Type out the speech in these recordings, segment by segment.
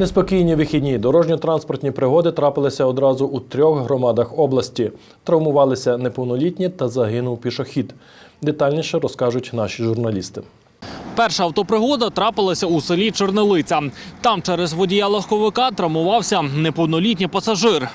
Неспокійні вихідні дорожньо-транспортні пригоди трапилися одразу у трьох громадах області. Травмувалися неповнолітні та загинув пішохід. Детальніше розкажуть наші журналісти. Перша автопригода трапилася у селі Чернелиця. Там через водія легковика травмувався неповнолітній пасажир.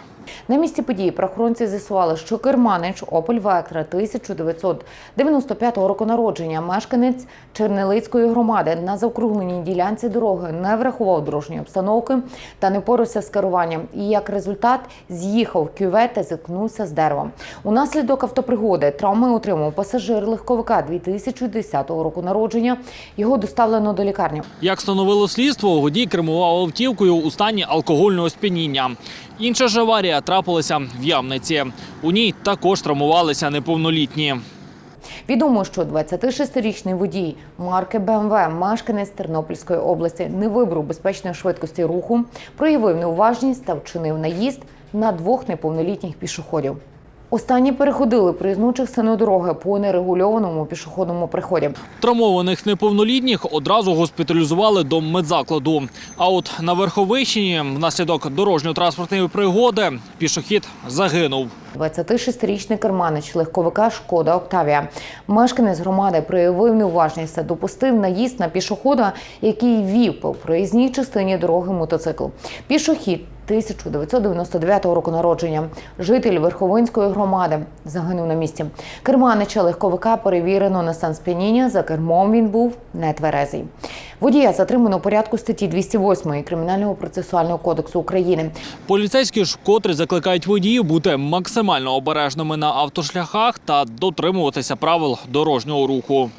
На місці події правоохоронці з'ясували, що керманич Опель Вектра 1995 року народження, мешканець Чернелицької громади на заокругленій ділянці дороги не врахував дорожньої обстановки та не порався з керуванням. І як результат з'їхав кювет та зіткнувся з деревом. Унаслідок автопригоди травми отримав пасажир легковика 2010 року народження. Його доставлено до лікарні. Як встановило слідство, водій кермував автівкою у стані алкогольного сп'яніння. Інша ж аварія трапилася в Ямниці. У ній також травмувалися неповнолітні. Відомо, що 26-річний водій марки БМВ, мешканець Тернопільської області, не вибрав безпечної швидкості руху, проявив неуважність та вчинив наїзд на двох неповнолітніх пішоходів. Останні переходили проїзну частину дороги по нерегульованому пішохідному приході. Травмованих неповнолітніх одразу госпіталізували до медзакладу. А от на Верховищині внаслідок дорожньо-транспортної пригоди пішохід загинув. 26-річний керманич легковика Шкода Октавія. Мешканець громади проявив неуважність та допустив наїзд на пішохода, який вів по проїзній частині дороги мотоцикл. Пішохід 1999 року народження. Житель Верховинської громади загинув на місці. Керманича легковика перевірено на стан сп'яніння. За кермом він був нетверезий. Водія затримано порядку статті 208 Кримінального процесуального кодексу України. Поліцейські ж вкотре закликають водіїв бути максимально обережними на автошляхах та дотримуватися правил дорожнього руху.